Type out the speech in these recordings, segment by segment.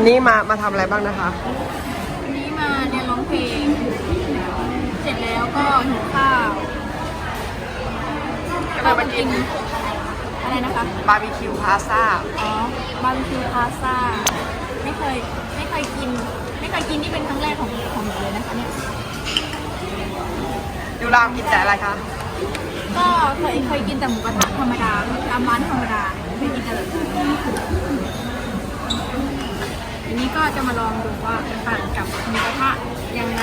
วันนี้มามาทำอะไรบ้างนะคะ วันนี้มาเรียนร้องเพลง เสร็จแล้วก็หิวข้าวก็เลยมากินอะไรนะคะ บาร์บีคิวพาซ่าอ๋อบาร์บีคิวพาซ่าไม่เคยไม่เคยกิน ไม่เคยกินที่เป็นครั้งแรกของของหนูเลยนะคะเนี่ยยูรามกินแต่อะไรคะ ก็เคยเคยกินแต่หมูกระทะธรรมดาตามร้านธรรมดาไม่เคยกินแต่แบบนี้ อันนี้ก็จะมาลองดูว่ามันต่างกับหมูกระทะยังไง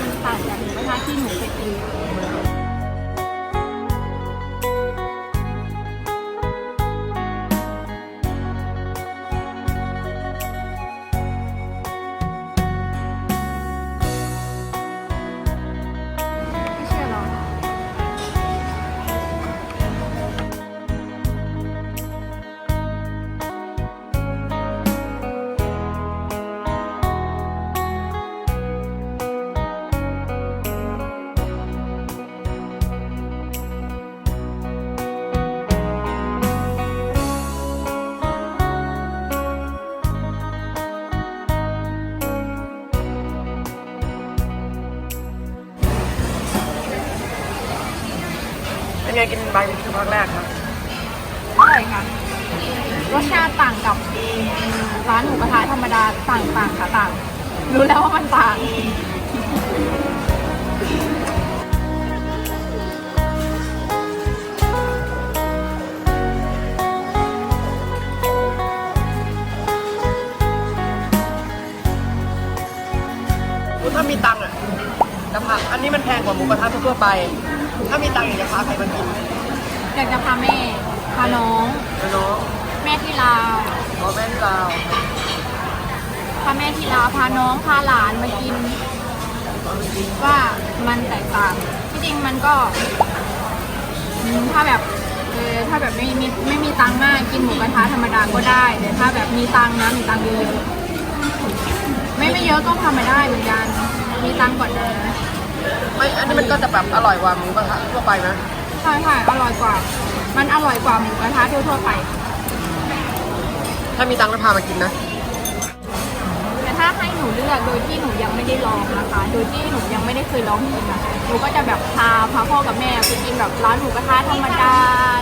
มันต่างจากหมูกระทะที่หนูเคยกิน เป็นไงกินบาร์บีคิวครั้งแรกครับอร่อยค่ะ รสชาติต่างกับร้านหมูกระทะธรรมดาต่างต่างค่ะต่าง รู้แล้วว่ามันต่าง ถ้ามีตังค์อะจะพาอันนี้มันแพงกว่าหมูกระทะทั่วๆไป ถ้ามีตังค์อยากจะพาใครมากินอยากจะพาแม่พาน้อง นะน้องแม่ที่ลาวพ่อแม่ที่ลาวพาแม่ที่ลาวพาน้องพาหลานมากิน ว่ามันแตกต่างที่จริงมันก็อืมถ้าแบบเออถ้าแบบไม่มีไม่มีตังค์มากกินหมูกระทะธรรมดาก็ได้แต่ถ้าแบบมีตังค์นะมีตังค์เยอะๆไม่ไม่เยอะก็ทำไม่ได้เหมือนกันมีตังค์ก่อนนะ ไม่อันนี้มันก็จะแบบอร่อยกว่าหมูกระทะทั่วไปนะใช่ใช่อร่อยกว่า มันอร่อยกว่าหมูกระทะทั่วๆไป ถ้ามีตังค์ก็พามากินนะ แต่ถ้าให้หนูเลือกโดยที่หนูยังไม่ได้ลองนะคะ โดยที่หนูยังไม่ได้เคยลองกินนะหนูก็จะแบบพาพาพ่อกับแม่ไปกินแบบร้านหมูกระทะธรรมดา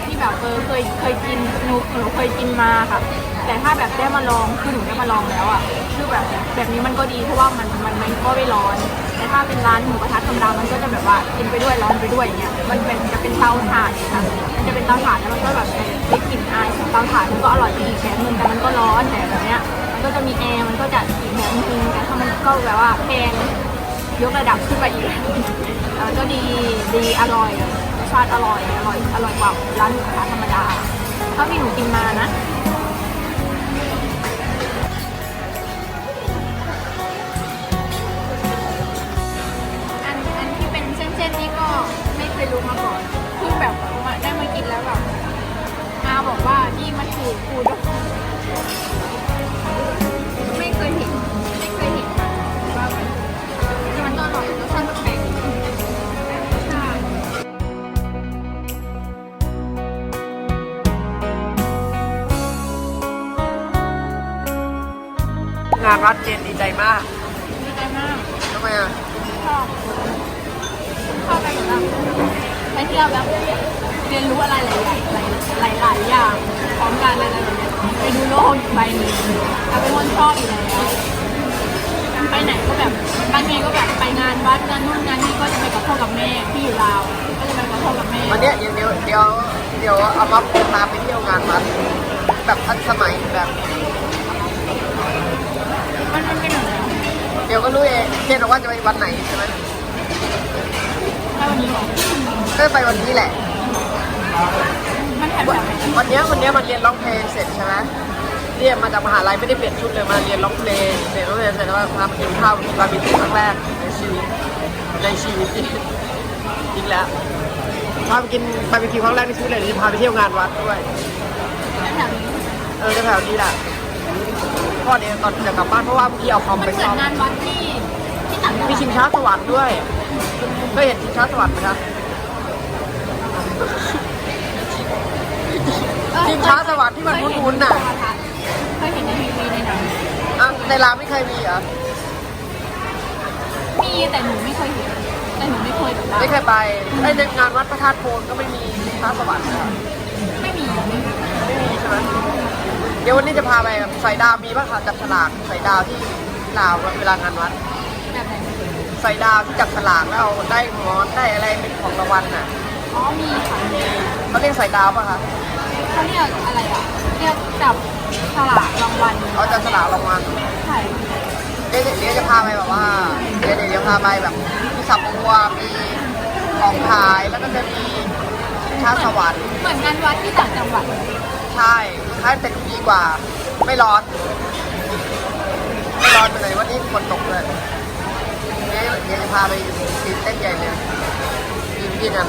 ที่แบบเออเคยเคยกินหนูหนูเคยกินมาค่ะ แต่ถ้าแบบได้มาลองคือหนูได้มาลองแล้วอะ คือแบบแบบนี้มันก็ดีเพราะว่ามันมันมันก็ไม่ร้อน แต่ถ้าเป็นร้านหมูกระทะธรรมดามันก็จะแบบว่ากินไปด้วยร้อนไปด้วยอย่างเงี้ยมันเป็นจะเป็นเตาถ่านค่ะมันจะเป็นเตาถ่านแล้วมันก็แบบได้กลิ่นอายของเตาถ่านมันก็อร่อยไปอีกแบบนึงแต่มันก็ร้อนแต่แบบเนี้ยมันก็จะมีแอร์มันก็จะอีกแบบนึงแต่ถ้ามันก็แบบว่าแพงยกระดับขึ้นไปอีกก็ดีดีอร่อยรสชาติอร่อยอร่อยอร่อยกว่าร้านหมูกระทะธรรมดาถ้าพี่หนูกินมานะ รู้มาก่อนเพิ่งแบบมาได้มากินแล้วแบบอาบอกว่านี่มันคือฟูดไม่เคยเห็น ไม่เคยเห็นว่ามันแต่มันก็อร่อยรสชาติแปลกๆใช่งานวัดเจนดีใจมาก ดีใจมาก ทำไมอะ ชอบชอบไปเหมือนแบบไปเที่ยวแบบเรียนรู้อะไรหลายๆหลายหลายๆอย่างพร้อมกันอะไรแบบเนี้ยไปดูโลกอีกใบหนึ่งแต่เป็นคนชอบอยู่แล้วไปไหนก็แบบบางทีก็แบบไปงานวัดงานนู่นงานนี่ก็จะไปกับพ่อกับแม่ที่อยู่ลาวก็จะไปกับพ่อกับแม่วันเนี้ยเดี๋ยวเดี๋ยวเดี๋ยวเดี๋ยวเอามาพาไปเที่ยวงานวัดแบบทันสมัยแบบมันมันเป็นอย่างไรเดี๋ยวก็รู้เองเจนบอกว่าจะไปวันไหนใช่ไหมถ้าวันนี้บอก ก็ไปวันนี้แหละ มันแถบแบบไหนวันเนี้ยวันเนี้ยมันเรียนร้องเพลงเสร็จใช่ไหมเรียนมาจากมหาลัยไม่ได้เปลี่ยนชุดเลยมาเรียนร้องเพลงเสร็จร้องเพลงเสร็จแล้วพามากินข้าวกินบาร์บีคิวครั้งแรกในชีวิตในชีวิตจริงจริงแล้วพาไปกินบาร์บีคิวครั้งแรกในชีวิตเลยเดี๋ยวจะพาไปเที่ยวงานวัดด้วยแถบนี้เออจะแถวนี้แหละพ่อเดี๋ยวตอนจะกลับบ้านเพราะว่าเมื่อกี้เอาคอมมันไปเหมือซ่อนมงานวัดที่ที่ต่างจังหมีวัดชิงช้าสวรรค์ด้วยเคยเห็นชิงช้าสวรรค์ไหมคะเออ ชิงช้าสวรรค์ที่มันเคยเห็วุ้นๆน่ะเคยเห็นในทีวีในในร้านไม่เคยมีเหรอมีแต่หนูไม่เคยเห็นแต่หนูไม่เคยแบบว่าไม่เคยไปไอ้ในงานวัดพระธาตุโพนก็ไม่มีพระสวรรค์อะไม่มีไม่มีใช่ไหมเดี๋ยววันนี้จะพาไปแบบใส่ดาวมีป่ะคะจับฉลากใส่ดาวที่ลาวเวลางานวัดแบบไหนใส่ดาวที่จับฉลากแล้วเอาได้หมอนได้อะไรเป็นของรางวัลน่ะ อ๋อมีค่ะเขาเรียกใส่ดาวป่ะคะเขาเรียกอะไรอะเรียกจับฉลากรางวัลเขาจับฉลากรางวัลใช่เดี๋ยวเดี๋ยวจะพาไปแบบว่าเดี๋ยวเดี๋ยวจะพาไปแบบมีสับบัวมีของขายแล้วก็จะมีชาสวรรค์เหมือนงานวัดที่ต่างจังหวัดใช่ค่ายแต่ดูดีกว่า ไม่ร้อนไม่ร้อนไปเลยวันนี้ฝนตกเลยเดี๋ยวเดี๋ยวจะพาไปตีนเต้นใหญ่เลย ยืนที่งา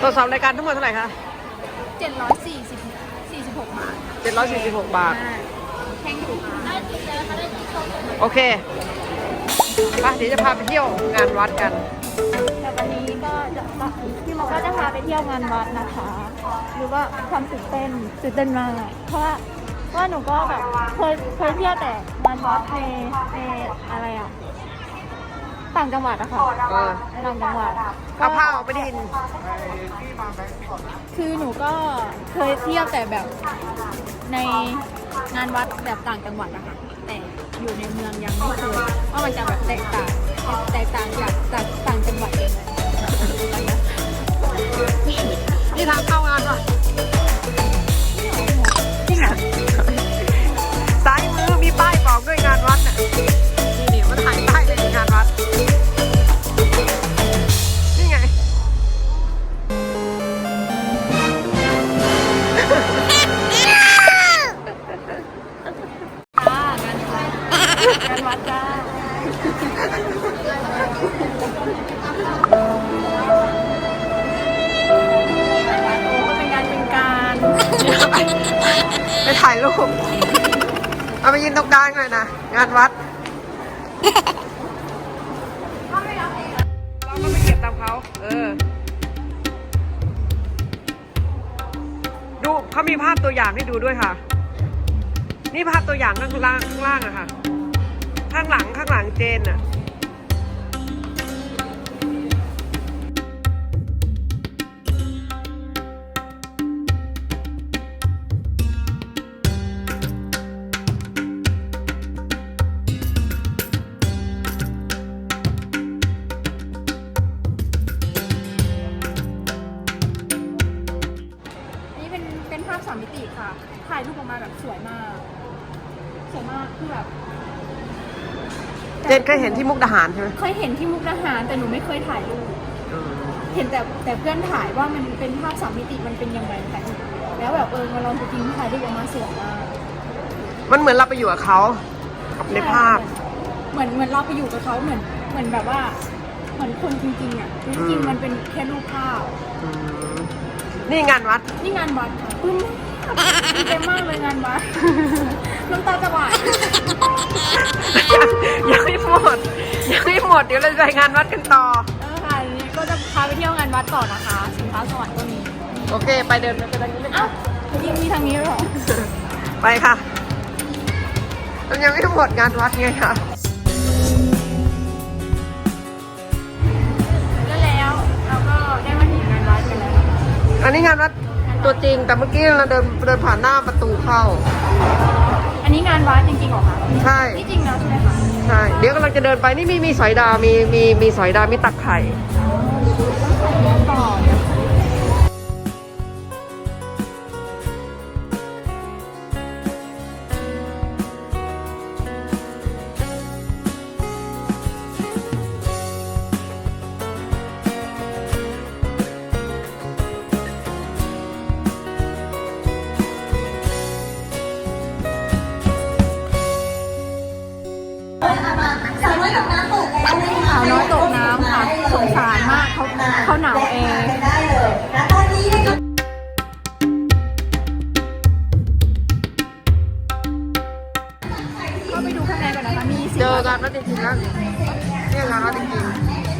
ตรวจสอบรายการทั้งหมดเท่าไหร่คะเจ็ดร้อยสี่สิบสี่สิบหกบาท746 บาท แพงถูกได้จริงเลยค่ะได้จริงโอเคไปเดี๋ยวจะพาไปเที่ยวงานวัดกัน แต่วันนี้ก็จะพี่มอก็จะพาไปเที่ยวงานวัดนะคะหรือว่าความตื่นเต้นตื่นเต้นมากเพราะว่าว่าหนูก็แบบเคยเคยเที่ยวแต่งานวัดในในอะไรอะ ต่างจังหวัดอะค่ะเออต่างจังหวัดเอาผ้าออกไม่ได้ยิน คือหนูก็เคยเที่ยวแต่แบบในงานวัดแบบต่างจังหวัดอะค่ะแต่อยู่ในเมืองยังไม่เคยว่ามันจะแบบแตกต่างแตกต่างจากจากต่าง เออ ดูเขามีภาพตัวอย่างให้ดูด้วยค่ะ นี่ภาพตัวอย่างข้างล่างข้างล่างอะค่ะ ข้างหลังข้างหลังเจนอะ แบบเจนเคยเห็นที่มุกดาหารใช่ไหมเคยเห็นที่มุกดาหารแต่หนูไม่เคยถ่ายรูปเห็นแต่แต่เพื่อนถ่ายว่ามันเป็นภาพสามมิติมันเป็นยังไงแต่แล้วแบบเออมาลองจริงๆถ่ายรูปออกมาสวยมากมันเหมือนเราไปอยู่กับเขากับในภาพ เหมือนเหมือนเราไปอยู่กับเขาเหมือนเหมือนแบบว่าเหมือนคนจริงๆอะจริงๆมันเป็นแค่รูปภาพอืมนี่งานวัดนี่งานวัดค่ะปึ้ม ดีใจมากเลยงานวัดน้ำตาจะไหลยังไม่หมด ยังไม่หมด เดี๋ยวเราจะไปงานวัดกันต่อ เออค่ะทีนี้ก็จะพาไปเที่ยวงานวัดต่อนะคะ สินค้าสวรรค์ก็มี โอเค ไปเดินไปทางนี้เลยเอ้ายิ่งมีทางนี้ด้วยเหรอ ไปค่ะมันยังไม่หมดงานวัดไงค่ะ แล้วแล้วเราก็ได้มาถึงงานวัดกันแล้วนะคะอันนี้งานวัด ตัวจริงแต่เมื่อกี้เราเดินเดินผ่านหน้าประตูเข้า อันนี้งานวัดจริงๆเหรอคะใช่นี่จริงแล้วใช่ไหมคะใช่เดี๋ยวกำลังจะเดินไปนี่มีมีสอยดาวมีมีมีสอยดาวมีตักไข่ เขาหนาวเองกันได้เลยนะตอนนี้นะคะเข้าไปดูข้างในก่อนนะคะมีสิเจอกันแล้วจริงๆแล้วเนี่ยร้านแล้วจริงๆ